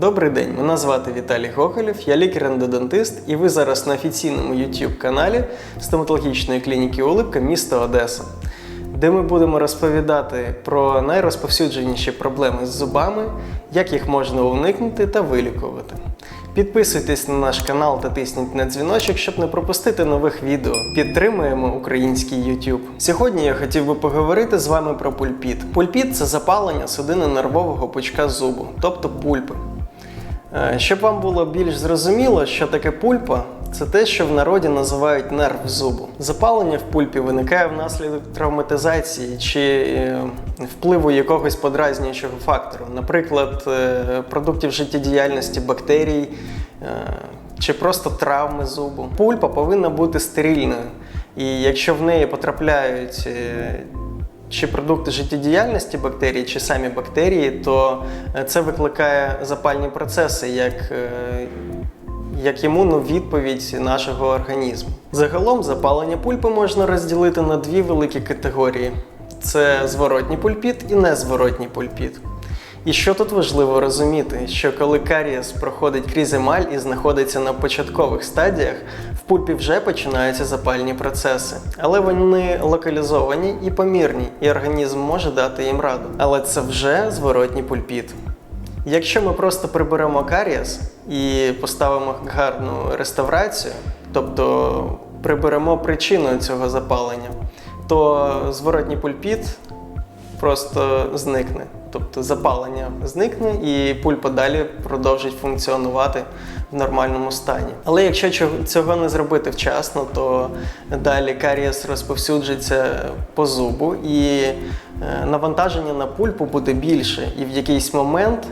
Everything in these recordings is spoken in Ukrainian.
Добрий день, мене звати Віталій Гоголєв, я лікар-ендодонтист, і ви зараз на офіційному YouTube каналі стоматологічної клініки Улипка міста Одеса, де ми будемо розповідати про найрозповсюдженіші проблеми з зубами, як їх можна уникнути та вилікувати. Підписуйтесь на наш канал та тисніть на дзвіночок, щоб не пропустити нових відео. Підтримуємо український YouTube. Сьогодні я хотів би поговорити з вами про пульпіт. Пульпіт це запалення судини нервового пучка зубу, тобто пульпи. Е, Щоб вам було більш зрозуміло, що таке пульпа, це те, що в народі називають нерв зубу. Запалення в пульпі виникає внаслідок травматизації чи е, впливу якогось подразнюючого фактору, наприклад, е, продуктів життєдіяльності бактерій чи просто травми зубу. Пульпа повинна бути стерильною, і якщо в неї потрапляють чи продукти життєдіяльності бактерій, чи самі бактерії, то е, це викликає запальні процеси як, е, як імунну відповідь нашого організму. Загалом запалення пульпи можна розділити на дві великі категорії: це зворотній пульпіт і незворотній пульпіт. І що тут важливо розуміти, що коли карієс проходить крізь емаль і знаходиться на початкових стадіях, в пульпі вже починаються запальні процеси, але вони локалізовані і помірні, і організм може дати їм раду. Але це вже зворотній пульпіт. Якщо ми просто приберемо карієс і поставимо гарну реставрацію, тобто приберемо причину цього запалення, то зворотній пульпіт просто зникне. Тобто запалення зникне і пульпа далі продовжить функціонувати в нормальному стані. Але якщо цього не зробити вчасно, то далі карієс розповсюджиться по зубу і е, навантаження на пульпу буде більше. І в якийсь момент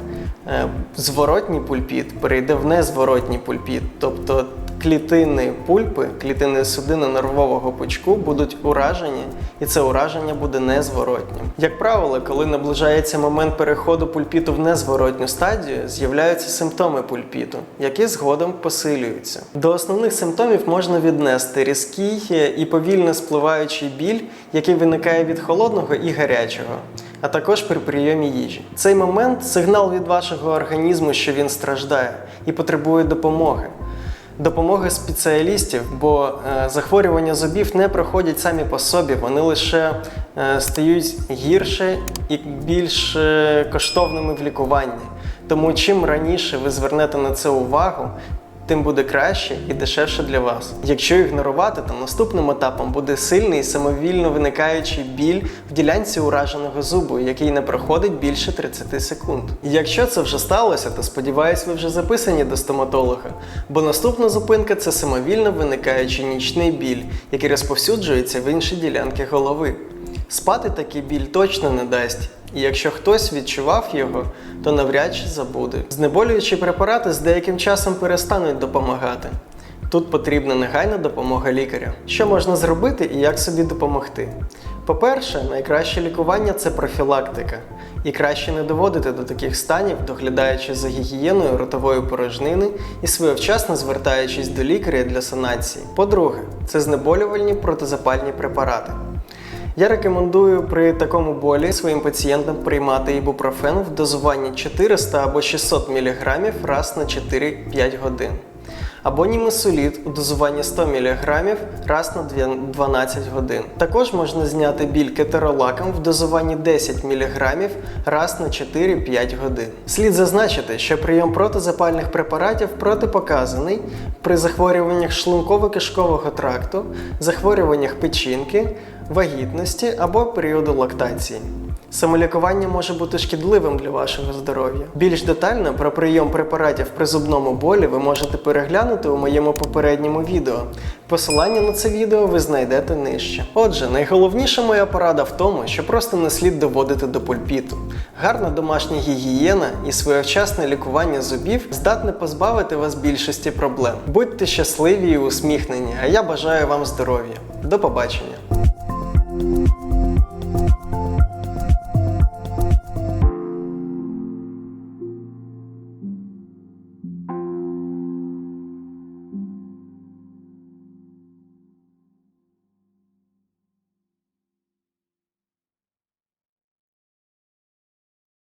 е, зворотній пульпіт перейде в незворотній пульпіт. Тобто клітини пульпи, клітини судини нервового пучку будуть уражені, і це ураження буде незворотнім. Як правило, коли наближається момент переходу пульпіту в незворотню стадію, з'являються симптоми пульпіту, які згодом посилюються. До основних симптомів можна віднести різкий е, і повільно спливаючий біль, який виникає від холодного і гарячого. А також при прийомі їжі. Цей момент сигнал від вашого організму, що він страждає і потребує допомоги допомоги спеціалістів, бо е, захворювання зубів не проходять самі по собі, вони лише е, стають гірше і більш е, коштовними в лікуванні. Тому чим раніше ви звернете на це увагу, тим буде краще і дешевше для вас. Якщо ігнорувати, то наступним етапом буде сильний самовільно виникаючий біль в ділянці ураженого зубу, який не проходить більше 30 секунд. Якщо це вже сталося, то сподіваюсь, ви вже записані до стоматолога, бо наступна зупинка це самовільно виникаючий нічний біль, який розповсюджується в інші ділянки голови. Спати такий біль точно не дасть, і якщо хтось відчував його, то навряд чи забуде. Знеболюючі препарати з деяким часом перестануть допомагати. Тут потрібна негайна допомога лікаря. Що можна зробити і як собі допомогти? По-перше, найкраще лікування це профілактика, і краще не доводити до таких станів, доглядаючи за гігієною ротової порожнини і своєвчасно звертаючись до лікаря для санації. По-друге, це знеболювальні протизапальні препарати. Я рекомендую при такому болі своїм пацієнтам приймати ібупрофен в дозуванні 400 або 600 мг раз на 4-5 годин. Або німесолід у дозуванні 100 мг раз на 12 годин. Також можна зняти біль кетеролаком в дозуванні 10 мг раз на 4-5 годин. Слід зазначити, що прийом протизапальних препаратів протипоказаний при захворюваннях шлунково-кишкового тракту, захворюваннях печінки, вагітності або періоду лактації. Самолікування може бути шкідливим для вашого здоров'я. Більш детально про прийом препаратів при зубному болі ви можете переглянути у моєму попередньому відео. Посилання на це відео ви знайдете нижче. Отже, найголовніша моя порада в тому, що просто не слід доводити до пульпіту. Гарна домашня гігієна і своєвчасне лікування зубів здатне позбавити вас більшості проблем. Будьте щасливі і усміхнені, а я бажаю вам здоров'я. До побачення!